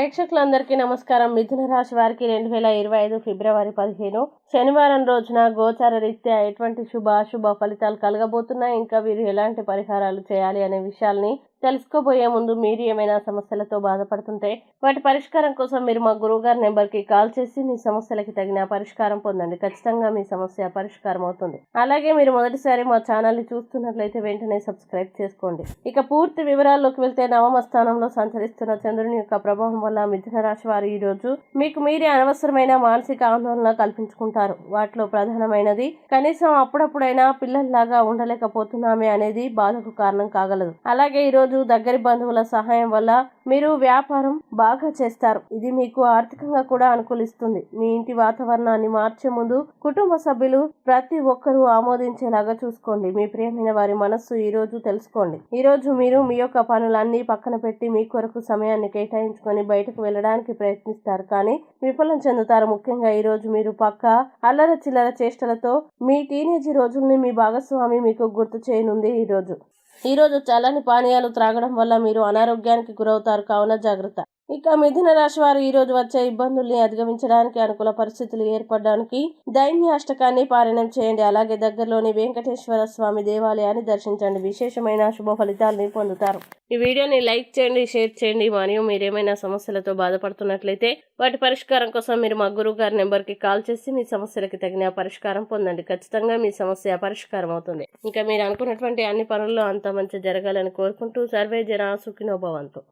ప్రేక్షకులందరికీ నమస్కారం. మిథున రాశి వారికి రెండు వేల ఇరవై ఐదు ఫిబ్రవరి పదిహేను శనివారం రోజున గోచార రీత్యా ఎటువంటి శుభ అశుభ ఫలితాలు కలగబోతున్నాయి? ఇంకా వీరు ఎలాంటి పరిహారాలు చేయాలి అనే విషయాల్ని తెలుసుకోబోయే ముందు మీరు ఏమైనా సమస్యలతో బాధపడుతుంటే వాటి పరిష్కారం కోసం మీరు మా గురువు గారి నెంబర్కి కాల్ చేసి మీ సమస్యలకి తగిన పరిష్కారం పొందండి. ఖచ్చితంగా మీ సమస్య పరిష్కారం అవుతుంది. అలాగే మీరు మొదటిసారి మా ఛానల్ని చూస్తున్నట్లయితే వెంటనే సబ్స్క్రైబ్ చేసుకోండి. ఇక పూర్తి వివరాల్లోకి వెళ్తే నవమ స్థానంలో సంచరిస్తున్న చంద్రుని యొక్క ప్రభావం వల్ల మిథున రాశి వారు ఈరోజు మీకు మీరే అనవసరమైన మానసిక ఆందోళన కల్పించుకుంటారు. వాటిలో ప్రధానమైనది కనీసం అప్పుడప్పుడైనా పిల్లల్లాగా ఉండలేకపోతున్నామే అనేది బాధకు కారణం కాగలదు. అలాగే ఈ రోజు దగ్గరి బంధువుల సహాయం వల్ల మీరు వ్యాపారం బాగా చేస్తారు. ఇది మీకు ఆర్థికంగా కూడా అనుకూలిస్తుంది. మీ ఇంటి వాతావరణాన్ని మార్చే ముందు కుటుంబ సభ్యులు ప్రతి ఒక్కరూ ఆమోదించేలాగా చూసుకోండి. మీ ప్రియమైన వారి మనస్సు ఈ రోజు తెలుసుకోండి. ఈ రోజు మీరు మీ యొక్క పనులన్నీ పక్కన పెట్టి మీ కొరకు సమయాన్ని కేటాయించుకొని బయటకు వెళ్ళడానికి ప్రయత్నిస్తారు. కానీ విఫలం చెందుతారు. ముఖ్యంగా ఈ రోజు మీరు పక్క అల్లర చిల్లర చేష్టలతో మీ టీనేజ్ రోజుల్ని మీ భాగస్వామి మీకు గుర్తు చేయనుంది ఈ రోజు. ఈ రోజు చల్లని పానీయాలు త్రాగడం వల్ల మీరు అనారోగ్యానికి గురవుతారు. కావున జాగ్రత్త. ఇక మిథున రాశి వారు ఈ రోజు వచ్చే ఇబ్బందుల్ని అధిగమించడానికి అనుకూల పరిస్థితులు ఏర్పడడానికి దైన్య అష్టకాన్ని పారాయణం చేయండి. అలాగే దగ్గరలోని వెంకటేశ్వర స్వామి దేవాలయాన్ని దర్శించండి. విశేషమైన శుభ ఫలితాలని పొందుతారు. ఈ వీడియోని లైక్ చేయండి షేర్ చేయండి. మరియు మీరేమైనా సమస్యలతో బాధపడుతున్నట్లయితే వాటి పరిష్కారం కోసం మీరు మా గురువు గారి నెంబర్కి కాల్ చేసి మీ సమస్యలకి తగిన పరిష్కారం పొందండి. ఖచ్చితంగా మీ సమస్య పరిష్కారం అవుతుంది. ఇంకా మీరు అనుకున్నటువంటి అన్ని పనుల్లో అంత మంచి జరగాలని కోరుకుంటూ సర్వే జన సుఖినోభవంతు